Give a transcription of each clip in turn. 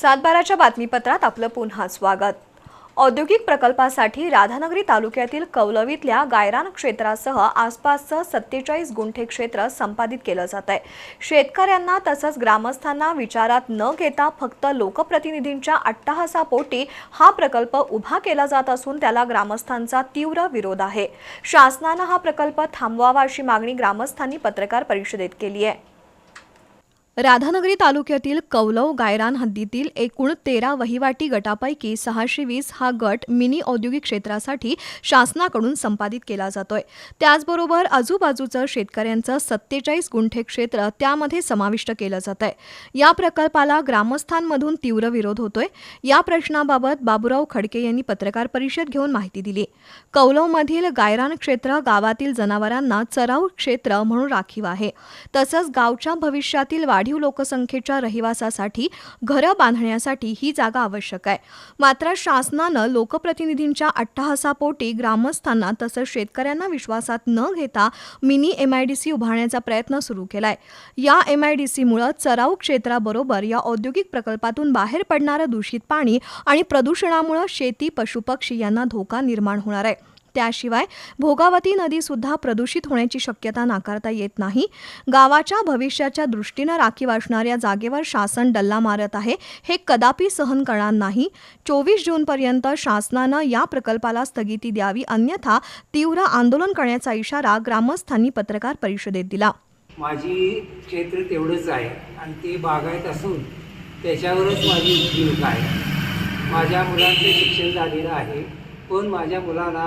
सातबाराच्या बातमीपत्रात आपलं पुन्हा स्वागत. औद्योगिक प्रकल्पासाठी राधानगरी तालुक्यातील कौलवीतल्या गायरान क्षेत्रासह आसपासचं सत्तेचाळीस गुंठे क्षेत्र संपादित केलं जात आहे शेतकऱ्यांना तसंच ग्रामस्थांना विचारात न घेता फक्त लोकप्रतिनिधींच्या अट्टहासापोटी हा प्रकल्प उभा केला जात असून त्याला ग्रामस्थांचा तीव्र विरोध आहे. शासनानं हा प्रकल्प थांबवावा अशी मागणी ग्रामस्थांनी पत्रकार परिषदेत केली आहे. राधानगरी तालुक्यातील कौलव गायरान हद्दीतील एकूण तेरा वहिवाटी गटापैकी सहाशे वीस हा गट मिनी औद्योगिक क्षेत्रासाठी शासनाकडून संपादित केला जातोय. त्याचबरोबर आजूबाजूचं शेतकऱ्यांचं सत्तेचाळीस गुंठे क्षेत्र त्यामध्ये समाविष्ट केलं जात आहे या प्रकल्पाला ग्रामस्थांमधून तीव्र विरोध होतोय. या प्रश्नाबाबत बाबुराव खडके यांनी पत्रकार परिषद घेऊन माहिती दिली. कौलवमधील गायरान क्षेत्र गावातील जनावरांना चराऊ क्षेत्र म्हणून राखीव आहे. तसंच गावच्या भविष्यातील वाढ वाढीव लोकसंख्येच्या रहिवासासाठी घरं बांधण्यासाठी ही जागा आवश्यक आहे. मात्र शासनानं लोकप्रतिनिधींच्या अट्टहासापोटी ग्रामस्थांना तसंच शेतकऱ्यांना विश्वासात न घेता मिनी एमआयडीसी उभारण्याचा प्रयत्न सुरू केलाय. या एमआयडीसीमुळे चराऊ क्षेत्राबरोबर या औद्योगिक प्रकल्पातून बाहेर पडणारं दूषित पाणी आणि प्रदूषणामुळे शेती पशुपक्षी यांना धोका निर्माण होणार आहे. त्याशिवाय भोगावती नदीसुद्धा प्रदूषित होण्याची शक्यता नाकारता येत नाही. गावाच्या भविष्याच्या दृष्टीनं राखीव असणाऱ्या जागेवर शासन डल्ला मारत आहे हे कदापि सहन करणार नाही. चोवीस जूनपर्यंत शासनानं या प्रकल्पाला स्थगिती द्यावी अन्यथा तीव्र आंदोलन करण्याचा इशारा ग्रामस्थांनी पत्रकार परिषदेत दिला. माझी क्षेत्र तेवढंच आहे आणि ते बागायत असून त्याच्यावरच माझी उपजीविका आहे. माझ्या मुलांचं शिक्षण झालेलं आहे पण माझ्या मुलांना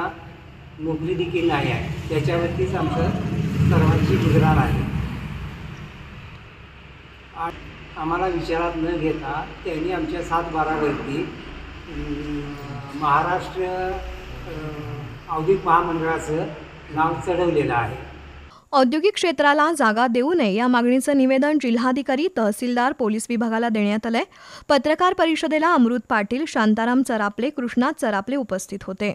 नोकरी देखील नाही आहे. त्याच्यावरतीच आमचं सर्वांची गुजराण आहे. आम्हाला विचारात न घेता त्यांनी आमच्या सात बारावरती महाराष्ट्र औद्योगिक महामंडळाचं नाव चढवलेलं आहे. औद्योगिक क्षेत्राला जागा देऊ नये या मागणीचं निवेदन जिल्हाधिकारी तहसीलदार पोलीस विभागाला देण्यात आलंय. पत्रकार परिषदेला अमृत पाटील शांताराम चरापले कृष्णा चरापले उपस्थित होते.